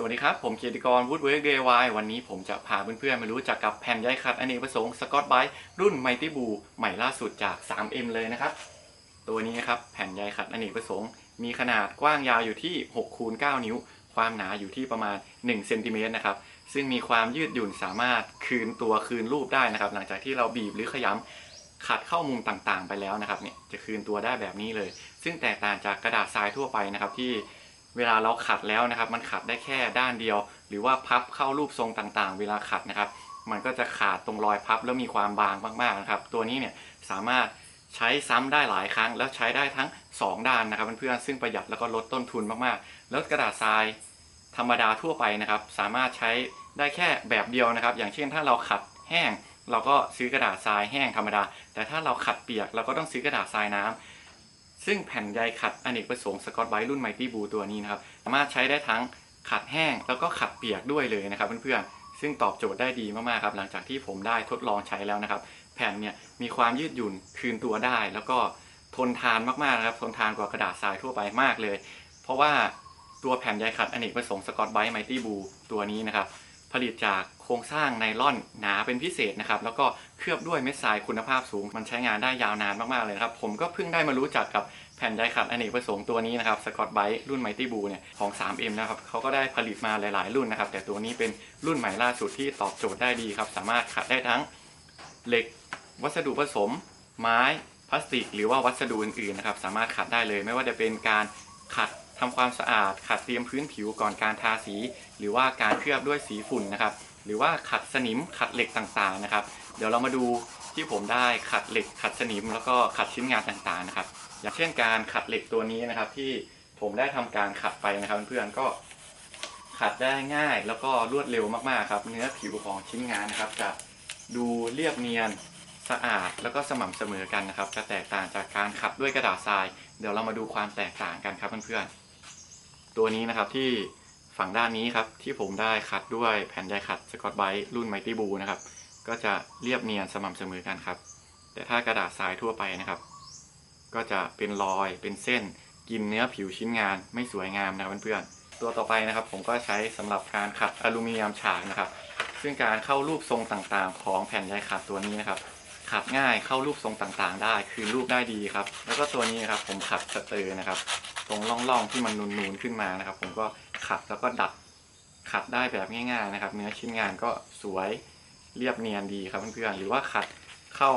สวัสดีครับ ผมเกียรติกรวูดเวิร์กเดย์ววันนี้ผมจะพาเพื่อนๆ มารู้จักกับแผ่นใยขัดอเนกประสงค์สกอตไบต์รุ่น Mighty Blue ใหม่ล่าสุดจาก 3M เลยนะครับ ตัวนี้นะครับแผ่นใยขัดอเนกประสงค์ มีขนาดกว้างยาวอยู่ที่6คูณ9นิ้ว ความหนาอยู่ที่ประมาณ1เซนติเมตรนะครับ ซึ่งมีความยืดหยุ่นสามารถคืนตัวคืนรูปได้นะครับ หลังจากที่เราบีบหรือขยำขัดเข้ามุมต่างๆ ไปแล้วนะครับเนี่ยจะคืนตัวได้แบบนี้เลย ซึ่งแตกต่างจากกระดาษทรายทั่วไปนะครับที่ เวลาเราขัดแล้วนะครับ มันขัดได้แค่ด้านเดียว หรือว่าพับเข้ารูปทรงต่างๆ เวลาขัดนะครับ มันก็จะขาดตรงรอยพับแล้วมีความบางมากๆนะครับ ตัวนี้เนี่ยสามารถใช้ซ้ำได้หลายครั้ง แล้วใช้ได้ทั้ง 2 ด้านนะครับเพื่อนๆซึ่งประหยัดแล้วก็ลดต้นทุนมากๆ แล้วกระดาษทรายธรรมดาทั่วไปนะครับ สามารถใช้ได้แค่แบบเดียวนะครับ อย่างเช่นถ้าเราขัดแห้ง เราก็ซื้อกระดาษทรายแห้งธรรมดา แต่ถ้าเราขัดเปียกเราก็ต้องซื้อกระดาษทรายน้ำ ซึ่งแผ่นใยขัดอเนกประสงค์สกอตไบรท์รุ่น Mighty Blue ตัวนี้นะครับ สามารถใช้ได้ทั้งขัดแห้งแล้วก็ขัดเปียกด้วยเลยนะครับเพื่อนๆ ซึ่งตอบโจทย์ได้ดีมากๆครับ หลังจากที่ผมได้ทดลองใช้แล้วนะครับ แผ่นเนี่ยมีความยืดหยุ่นคืนตัวได้ แล้วก็ทนทานมากๆนะครับ ทนทานกว่ากระดาษทรายทั่วไปมากเลย เพราะว่าตัวแผ่นใยขัดอเนกประสงค์สกอตไบรท์ Mighty Blue ตัวนี้นะครับ ผลิตจากโครงสร้างไนล่อนหนาเป็นพิเศษนะครับ แล้วก็เคลือบด้วยเม็ดทรายคุณภาพสูง มันใช้งานได้ยาวนานมาก ๆ เลยนะครับ ผมก็เพิ่งได้มารู้จักกับแผ่นใยขัดอเนกประสงค์ตัวนี้นะครับสกอตไบรท์รุ่น Mighty Blue เนี่ยของ 3M นะครับเขาก็ได้ผลิตมาหลาย ๆ รุ่นนะครับ แต่ตัวนี้เป็นรุ่นใหม่ล่าสุดที่ตอบโจทย์ได้ดีครับ สามารถขัดได้ทั้งเหล็ก วัสดุผสม ไม้พลาสติก หรือว่าวัสดุอื่น ๆ นะครับ สามารถขัดได้เลย ไม่ว่าจะเป็นการขัด ทำความสะอาดขัดเตรียมพื้นผิวก่อนการทาสี หรือว่าการเคลือบด้วยสีฝุ่นนะครับ หรือว่าขัดสนิมขัดเหล็กต่างๆนะครับ เดี๋ยวเรามาดูที่ผมได้ขัดเหล็กขัดสนิม แล้วก็ขัดชิ้นงานต่างๆนะครับ อย่างเช่นการขัดเหล็กตัวนี้นะครับที่ผมได้ทำการขัดไปนะครับเพื่อนๆก็ขัดได้ง่ายแล้วก็รวดเร็วมากๆครับ เนื้อผิวของชิ้นงานนะครับจะดูเรียบเนียนสะอาดแล้วก็สม่ำเสมอกันนะครับ จะแตกต่างจากการขัดด้วยกระดาษทราย เดี๋ยวเรามาดูความแตกต่างกันครับเพื่อนๆ ตัวนี้นะครับที่ฝั่งด้านนี้ครับที่ผมได้ขัดด้วยแผ่นใยขัดสกอตไบรท์รุ่น Mighty Blue นะครับก็จะเรียบเนียนสม่ำเสมอกันครับ แต่ถ้ากระดาษทรายทั่วไปนะครับ ก็จะเป็นรอยเป็นเส้นกินเนื้อผิวชิ้นงานไม่สวยงามนะครับเพื่อนๆตัวต่อไปนะครับ ผมก็ใช้สำหรับการขัดอลูมิเนียมฉากนะครับ ซึ่งการเข้ารูปทรงต่างๆ ของแผ่นใยขัดตัวนี้นะครับขัดง่ายเข้ารูปทรงต่างๆ ได้คืนรูปได้ดีครับ แล้วก็ตัวนี้นะครับผมขัดสเตอร์นะครับ ตรงร่องๆที่มันนูนๆขึ้นมานะครับ ผมก็ขัดแล้วก็ดัดขัดได้แบบง่าย ๆนะครับ เนื้อชิ้นงานก็สวยเรียบเนียนดีครับเพื่อนๆหรือว่าขัดเข้า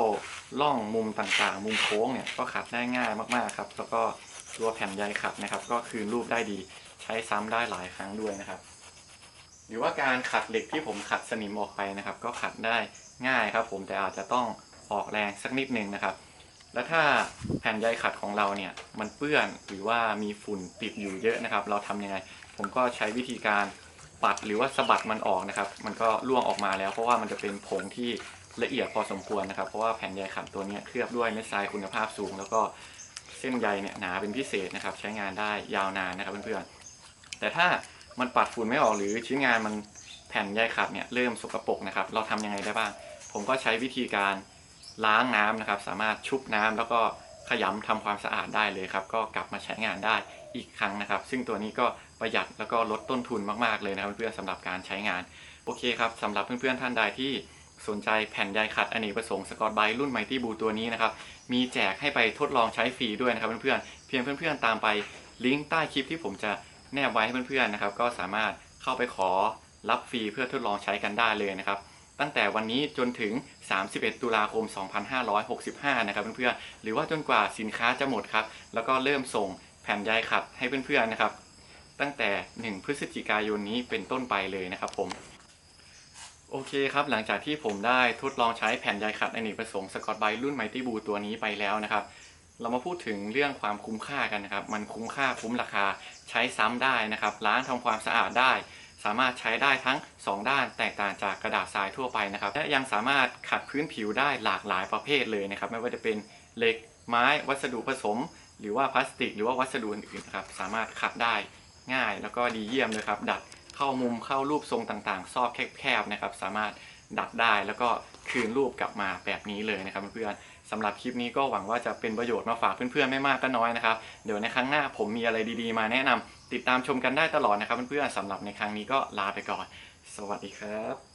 ร่องมุมต่างๆ มุมโค้งเนี่ยก็ขัดได้ง่ายมากๆครับ แล้วก็ตัวแผ่นใยขัดนะครับ ก็คืนรูปได้ดีใช้ซ้ำได้หลายครั้งด้วยนะครับ หรือว่าการขัดเหล็กที่ผมขัดสนิมออกไปนะครับ ก็ขัดได้ง่ายครับ ผมแต่อาจจะต้องออกแรงสักนิดนึงนะครับ แล้วถ้าแผ่นใยขัดของเราเนี่ยมันเปื้อนหรือว่ามีฝุ่นติดอยู่เยอะนะครับ เราทำยังไง ผมก็ใช้วิธีการปัดหรือว่าสะบัดมันออกนะครับ มันก็ล่วงออกมาแล้ว เพราะว่ามันจะเป็นผงที่ละเอียดพอสมควรนะครับ เพราะว่าแผ่นใยขัดตัวนี้เคลือบด้วยเม็ดทรายคุณภาพสูง แล้วก็เส้นใยเนี่ยหนาเป็นพิเศษนะครับ ใช้งานได้ยาวนานนะครับเพื่อนๆแต่ถ้ามันปัดฝุ่นไม่ออกหรือชิ้นงานมันแผ่นใยขัดเนี่ยเริ่มสกปรกนะครับ เราทำยังไงได้บ้าง ผมก็ใช้วิธีการ ล้างน้ำนะครับ สามารถชุบน้ำแล้วก็ขยำทำความสะอาดได้เลยครับ ก็กลับมาใช้งานได้อีกครั้งนะครับ ซึ่งตัวนี้ก็ประหยัดแล้วก็ลดต้นทุนมากๆเลยนะครับเพื่อนๆสำหรับการใช้งาน โอเคครับสำหรับเพื่อนๆท่านใดที่สนใจแผ่นใยขัดอเนกประสงค์สกอตไบรท์รุ่น Mighty Blue ตัวนี้นะครับ มีแจกให้ไปทดลองใช้ฟรีด้วยนะครับเพื่อนๆเพียงเพื่อนๆตามไปลิงก์ใต้คลิปที่ผมจะแนบไว้ให้เพื่อนๆนะครับ ก็สามารถเข้าไปขอรับฟรีเพื่อทดลองใช้กันได้เลยนะครับ ตั้งแต่วันนี้จนถึง 31 ตุลาคม 2565 นะครับเพื่อนๆ หรือว่าจนกว่าสินค้าจะหมดครับ แล้วก็เริ่มส่งแผ่นใยขัดให้เพื่อนๆ นะครับ ตั้งแต่ 1 พฤศจิกายนนี้เป็นต้นไปเลยนะครับผม โอเคครับ หลังจากที่ผมได้ทดลองใช้แผ่นใยขัดอเนกประสงค์สกอตไบรุ่น Mighty Blue ตัวนี้ไปแล้วนะครับเรามาพูดถึงเรื่องความคุ้มค่ากันนะครับ มันคุ้มค่าคุ้มราคาใช้ซ้ำได้นะครับ ล้างทำความสะอาดได้ สามารถใช้ได้ทั้ง 2 ด้านแตกต่างจากกระดาษทรายทั่วไปนะครับ และยังสามารถขัดพื้นผิวได้หลากหลายประเภทเลยนะครับ ไม่ว่าจะเป็นเหล็กไม้วัสดุผสม หรือว่าพลาสติก หรือว่าวัสดุอื่นๆนะครับสามารถขัดได้ง่าย แล้วก็ดีเยี่ยมเลยครับ ดัดเข้ามุมเข้ารูปทรงต่างๆ ซอกแคบๆนะครับ สามารถดัดได้แล้วก็คืนรูปกลับมาแบบนี้เลยนะครับเพื่อนๆสำหรับคลิปนี้ก็หวังว่าจะเป็นประโยชน์มาฝากเพื่อนๆไม่มากก็น้อยนะครับ เดี๋ยวในครั้งหน้าผมมีอะไรดีๆ มาแนะนำ ติดตามชมกันได้ตลอดนะครับเพื่อนๆสำหรับในครั้งนี้ก็ลาไปก่อน สวัสดีครับ